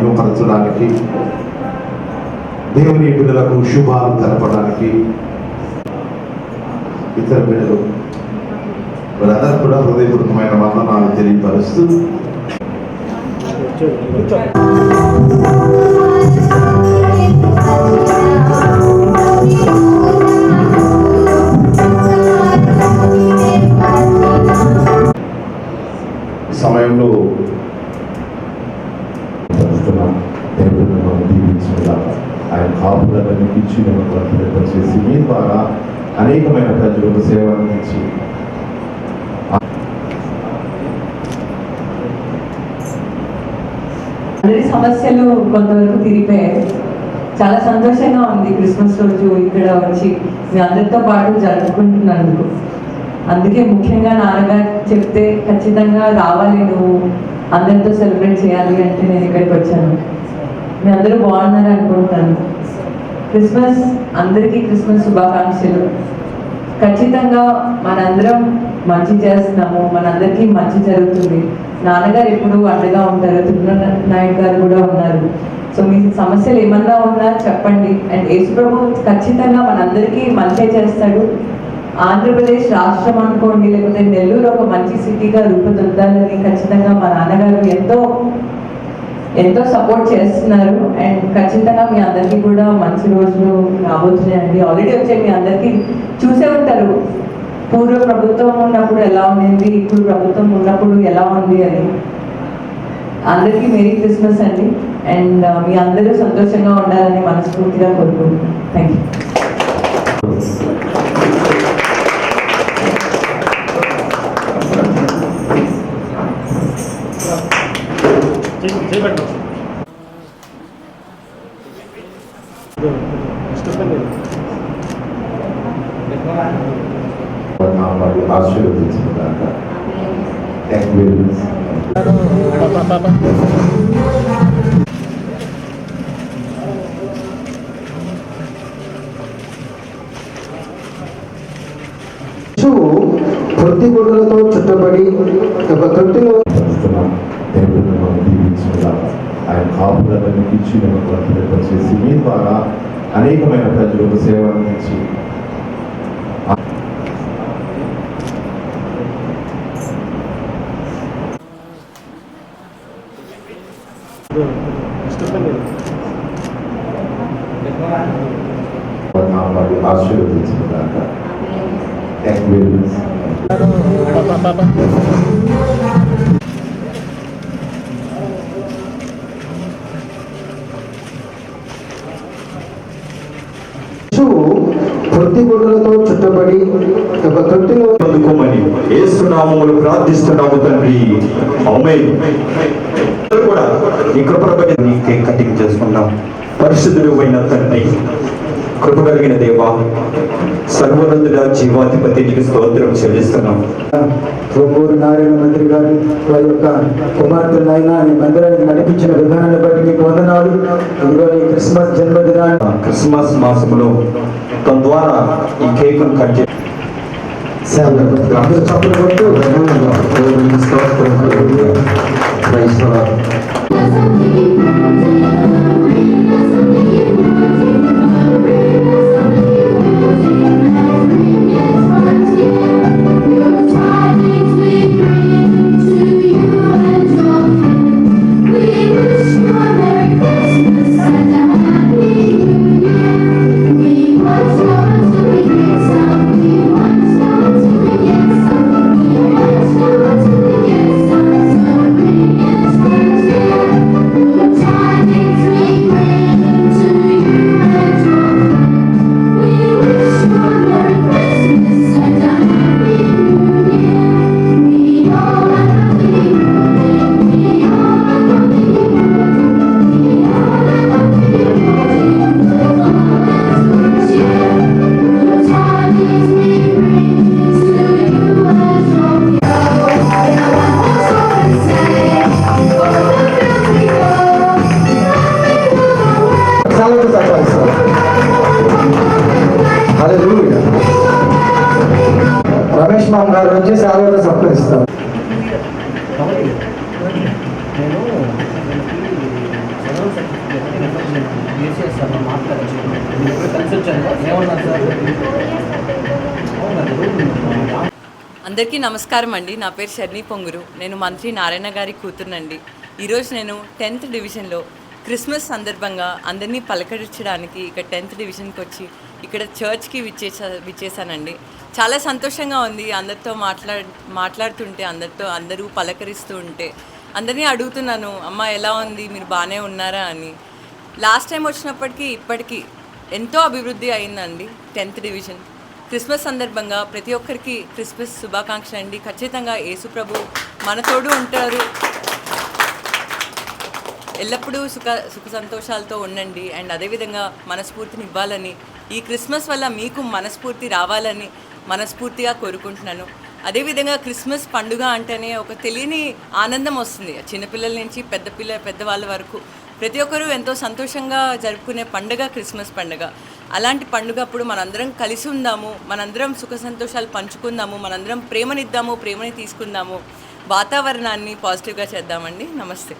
మహిమపరచడానికి దేవుని బిడ్డలకు శుభాలు తెలపడానికి ఇతర బిడ్డలు వాళ్ళందరూ కూడా హృదయపూర్వకమైన వందనాలు తెలియపరుస్తూ. చేస్తున్నాం దేవుడు మిమ్మల్ని దీవించుగాక. ఆయన కాపులను ఇచ్చి మిమ్మల్ని వర్ధిల్ల చేసి మీ ద్వారా అనేకమైన ప్రజలకు సేవ అందించి. అందరి సమస్యలు కొంతవరకు తీరిపోయాయి. చాలా సంతోషంగా ఉంది క్రిస్మస్ రోజు ఇక్కడ వచ్చి మీ అందరితో పాటు జరుపుకుంటున్నందుకు. అందుకే ముఖ్యంగా నాన్నగారు చెప్తే ఖచ్చితంగా రావాలి నువ్వు. అందరితో సెలబ్రేట్ చేయాలి అంటే నేను ఇక్కడికి వచ్చాను. మీ అందరూ బాగున్నారు అనుకుంటున్నాను. క్రిస్మస్ అందరికీ క్రిస్మస్ శుభాకాంక్షలు. ఖచ్చితంగా మనందరం మంచి చేస్తున్నాము మనందరికీ మంచి జరుగుతుంది. నాన్నగారు ఎప్పుడు అండగా ఉంటారు తిరుమల నాయుడు గారు కూడా ఉన్నారు. సో మీ సమస్యలు ఏమన్నా ఉన్నా చెప్పండి. అండ్ యేసుప్రభు ఖచ్చితంగా మనందరికీ మంచి చేస్తాడు. ఆంధ్రప్రదేశ్ రాష్ట్రం అనుకోండి లేకపోతే నెల్లూరు ఒక మంచి సిటీగా రూపుదిద్దాలని ఖచ్చితంగా మా నాన్నగారు ఎంతో ఎంతో సపోర్ట్ చేస్తున్నారు. అండ్ ఖచ్చితంగా మీ అందరికీ కూడా మంచి రోజులు రాబోతున్నాయండి. ఆల్రెడీ వచ్చే మీ అందరికీ చూసే ఉంటారు. పూర్వ ప్రభుత్వం ఉన్నప్పుడు ఎలా ఉంది ఇప్పుడు ప్రభుత్వం ఉన్నప్పుడు ఎలా ఉంది అని. అందరికీ మెరీ క్రిస్మస్ అండి. అండ్ uh, మీ అందరూ సంతోషంగా ఉండాలని మనస్ఫూర్తిగా కోరుకుంటున్నాను. థ్యాంక్ యూ నామాలు ఆశీర్వదించుగాక థ్యాంక్ యూ వెరీ మచ్ శిశువు పొత్తి గుడ్డలతో చుట్టబడి ఒక తొట్టిలో చేస్తున్నాం. దేవుడు మిమ్మల్ని దీవించుగాక. ఆయన కాపులను ఇచ్చి మిమ్మల్ని చేసి మీ ద్వారా అనేకమైన ప్రజలకు సేవ అందించి. ఆశీర్వదించుగాక థ్యాంక్ యూ వెరీ మచ్ శిశువు పొత్తి గుడ్డలతో చుట్టబడి ఒక తొట్టిలో అందుకోమని ఏసునామములు ప్రార్థిస్తున్నాము తండ్రి. కూడా ఈ కృపను బట్టి నీ కేక్ కటింగ్ చేసుకున్నాం పరిశుద్ధుడు అయిన తండ్రి కృప కలిగిన దేవా సర్వనందుడ జీవాధిపతి నీకు స్తోత్రం చెల్లిస్తున్నాం. సోమూరు నారాయణ మంత్రి గారు వారి యొక్క కుమార్తెనైనా ఈ మందిరానికి నడిపించిన విధానాన్ని బట్టి మీకు వందనాలు. ఇదిగో క్రిస్మస్ జన్మదినాన్ని క్రిస్మస్ మాసములో తద్వారా ఈ కేకును కట్ చేసి అందరూ చప్పులు కొట్టు వచ్చారు ఏమన్నారు సార్ అవునా జరుగుతుంది అందరికీ నమస్కారం అండి. నా పేరు షర్ణి పొంగురు. నేను మంత్రి నారాయణ గారి కూతురునండి. ఈరోజు నేను టెన్త్ డివిజన్లో క్రిస్మస్ సందర్భంగా అందరినీ పలకరించడానికి ఇక్కడ టెన్త్ డివిజన్కి వచ్చి ఇక్కడ చర్చ్కి విచ్చేసా విచ్చేసానండి. చాలా సంతోషంగా ఉంది అందరితో మాట్లా మాట్లాడుతుంటే అందరితో అందరూ పలకరిస్తూ ఉంటే. అందరినీ అడుగుతున్నాను అమ్మ ఎలా ఉంది? మీరు బాగానే ఉన్నారా? అని. లాస్ట్ టైం వచ్చినప్పటికీ ఇప్పటికీ ఎంతో అభివృద్ధి అయిందండి టెన్త్ డివిజన్. క్రిస్మస్ సందర్భంగా ప్రతి ఒక్కరికి క్రిస్మస్ శుభాకాంక్షలు అండి. ఖచ్చితంగా యేసుప్రభు మనతోడు ఉంటారు. ఎల్లప్పుడూ సుఖ సుఖ సంతోషాలతో ఉండండి. అండ్ అదేవిధంగా మనస్ఫూర్తిని ఇవ్వాలని. ఈ క్రిస్మస్ వల్ల మీకు మనస్ఫూర్తి రావాలని మనస్ఫూర్తిగా కోరుకుంటున్నాను. అదేవిధంగా క్రిస్మస్ పండుగ అంటేనే ఒక తెలియని ఆనందం వస్తుంది. చిన్నపిల్లల నుంచి పెద్ద పిల్ల పెద్దవాళ్ళ వరకు ప్రతి ఒక్కరూ ఎంతో సంతోషంగా జరుపుకునే పండుగ క్రిస్మస్ పండుగ. అలాంటి పండుగ అప్పుడు మనందరం కలిసి ఉందాము మనందరం సుఖ సంతోషాలు పంచుకుందాము మనందరం ప్రేమనిద్దాము ప్రేమని తీసుకుందాము. వాతావరణాన్ని పాజిటివ్గా చేద్దామండి. నమస్తే.